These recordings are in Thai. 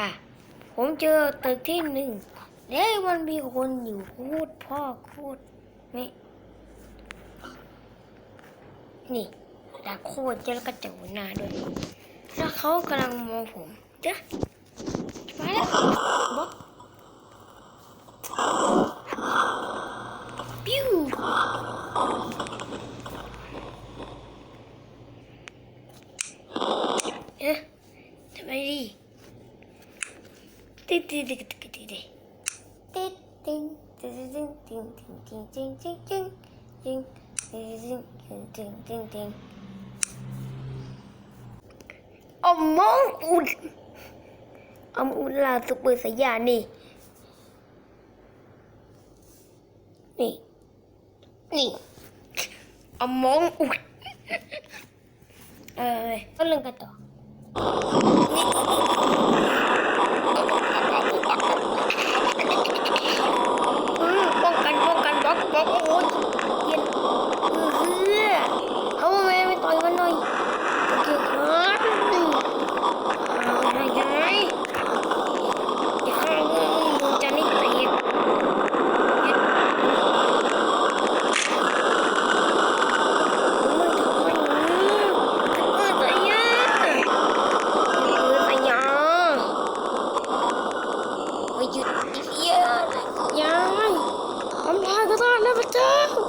อะ ผมเจอตึกที่หนึ่งแล้วมันมีคนอยู่พูดพ่อพูดนี่นี่ดาโคตรเจอแล้วก็เจอหน้าด้วย แล้วเขากำลังมองผมเจ้ะมาแล้วบ๊อบปิ้วเอ๊ะทำไมดี ติ๊ดติ๊ดติ๊ดติ๊ดติ๊ดติ๊ดติ๊ดติ๊ดติ๊ดติ๊ดติ๊ดติ๊ดติ๊ดติ๊ดติ๊ดติ๊ดติ๊ดติ๊ดติ๊ดติ๊ الله قطع لبته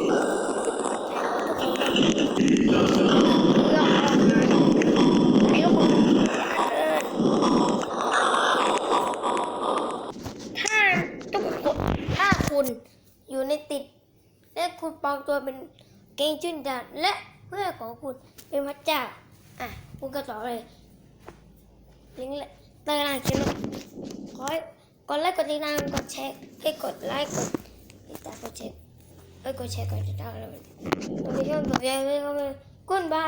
ถ้าทุกคนถ้าคุณอยู่ในติด และคุณปลอมตัวเป็นเกงจุนดานและเพื่อนของคุณเป็นพระเจ้า อะ คุณก็ตอเลยลิงก์เลยใต้ล่างคลิปนะขอให้กดไลค์กดติดตามกดแชร์ให้กดไลค์กดติดตามกดแชร์ ওই করছে করছে টাকা কোন বা